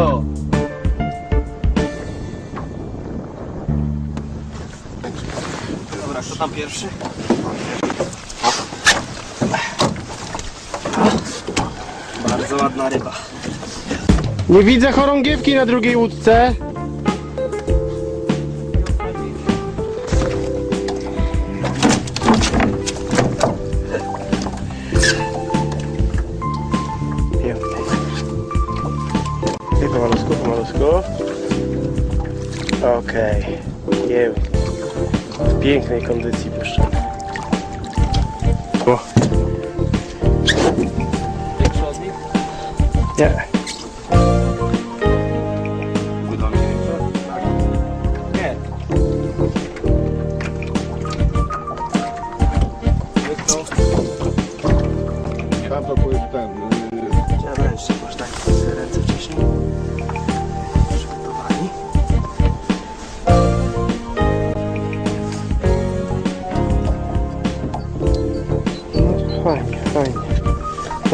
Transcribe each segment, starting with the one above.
co? Dobra, kto tam pierwszy? Bardzo ładna ryba. Nie widzę chorągiewki na drugiej łódce. Pomalusku. Okej. Okay. W pięknej kondycji puszczamy. O, nie.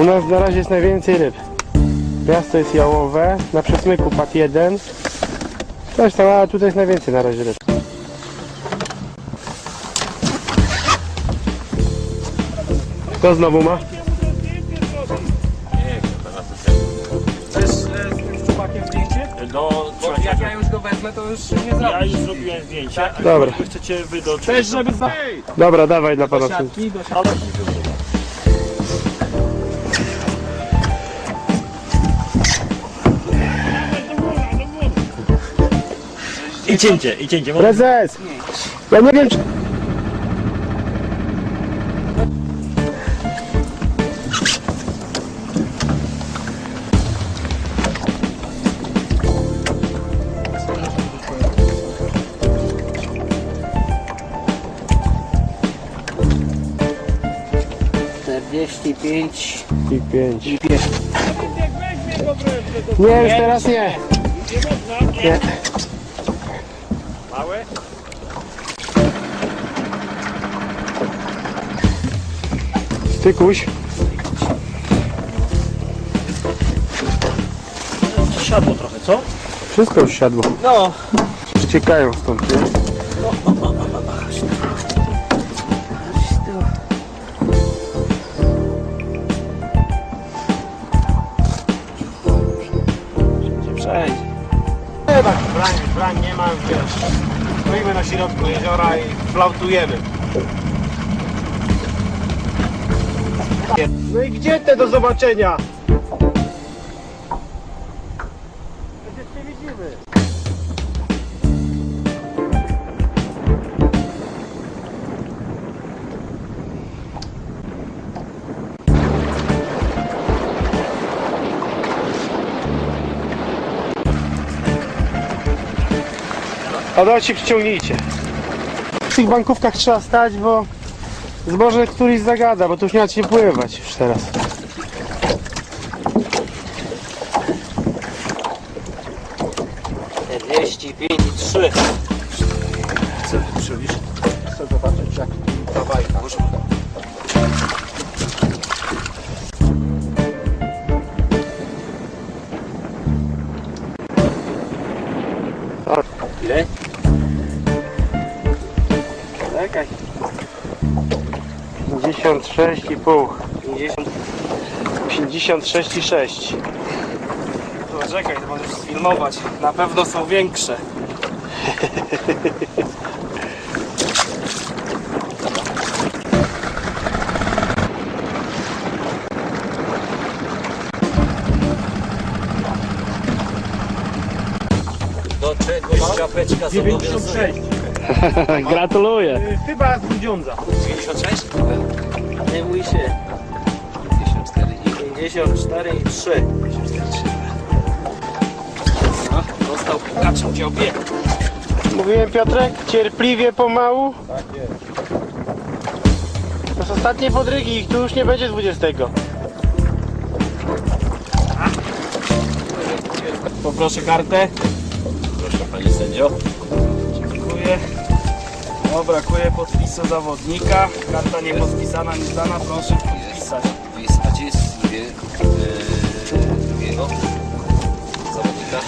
Nas na razie jest najwięcej ryb. Miasto jest jałowe, na przesmyku pad jeden. Coś tam, ale tutaj jest najwięcej na razie ryb. Kto znowu ma? Chcesz e, z tym szczupakiem zdjęcie? Do, Bo jak ja już go wezmę, to już nie ja już zrobiłem zdjęcie. a Dobra. Chcecie wy do Też, żeby za... Dobra, dawaj dla Do pana. siatki, do siatki. I cięcie, i cięcie. Prezes! Ja nie wiem czy... Czterdzieści pięć. I pięć. Nie, już teraz nie. Nie. Stykuś. Siadło trochę, co? Wszystko już siadło. No, Uciekają stąd, nie? przejdzie. Tak, brań, brań nie mam, wiesz. Stoimy na środku jeziora i flautujemy. No i gdzie te do zobaczenia? Przecież nie widzimy. Odocik wciągnijcie. W tych bankówkach trzeba stać, bo Zboże któryś zagada, bo tu już nie ma się pływać już teraz. Trzy. Chcę przybliż. Chcę zobaczyć jak ta bajka. Ile? 56,5 50. 56,6 To czekaj, to możesz sfilmować. Na pewno są większe. Do czegoś czapeczka 96. Gratuluję Chyba z Grudziądza. 96? Nie bój się. 54 i 3. No, dostał pukaczem dziobie. Mówiłem Piotrek, cierpliwie pomału Tak jest To jest ostatnie podrygi, ich tu już nie będzie 20 Poproszę kartę. Proszę panie sędzio. Dziękuję. O, brakuje podpisu zawodnika. Karta nie podpisana, nie zdana. Proszę podpisać. A gdzie jest imię e, drugiego zawodnika?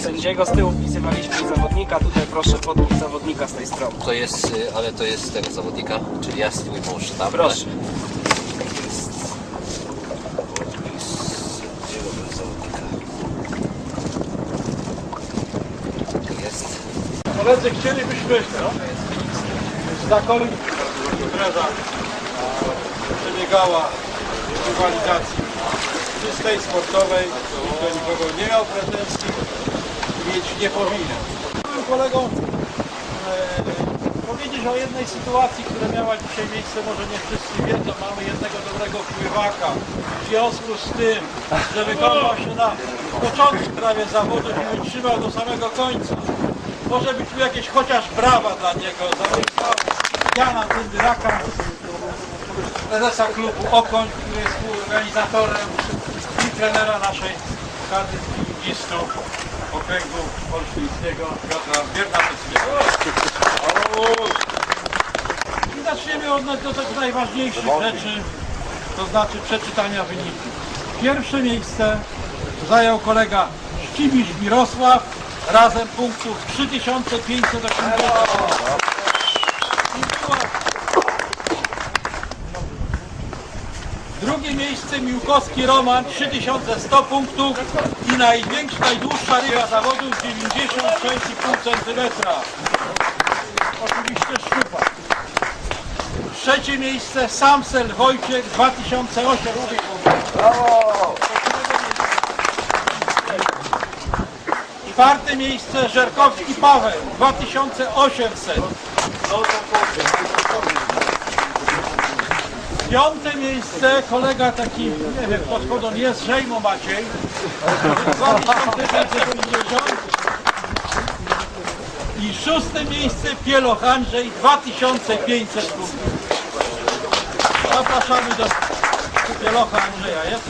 trzeciego, z tyłu wpisywaliśmy zawodnika, tutaj proszę podpis zawodnika z tej strony. To jest, y, ale to jest tego zawodnika, czyli ja twój mąż tam. Proszę. Jest podpis dziełowy zawodnika. Tu jest. Koledzy, chcielibyśmy zakończyć impreza przebiegała w rywalizacji czystej, sportowej. Nikt do nikogo nie miał pretensji mieć nie powinien. Chciałbym kolegom e, powiedzieć o jednej sytuacji, która miała dzisiaj miejsce. Może nie wszyscy wiedzą, mamy jednego dobrego pływaka. W związku z tym, że wykąpał się na początku prawie zawodów i wytrzymał do samego końca. Może być tu jakieś chociaż brawa dla niego. Za Jana Tędyraka, prezesa klubu Okoń, który jest współorganizatorem i trenera naszej kadry spiningistów okręgu olsztyńskiego Piotra Biernatowskiego. I zaczniemy od do tych najważniejszych rzeczy, to znaczy przeczytania wyników. Pierwsze miejsce zajął kolega Ścibisz Mirosław, razem punktów 3580. Drugie miejsce Miłkowski Roman 3100 punktów i największa, najdłuższa ryba zawodów 96,5 cm. Oczywiście szczupak. Trzecie miejsce Samsel Wojciech 2008 Czwarte miejsce Żerkowski Paweł 2800. Piąte miejsce kolega taki, nie wiem, podchodzą jest Żejmo Maciej 2550. I szóste miejsce Pieloch Andrzej 2500 punktów. Zapraszamy do Pielocha Andrzeja. Jest?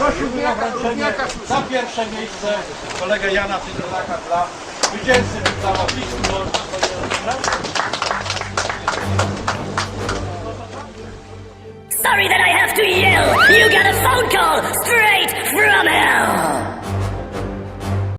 Prosiłbym o wręczenie za pierwsze miejsce kolegę Jana Tydoraka dla zwycięzcy zawodników. Sorry that I have to yell. You got a phone call straight from hell.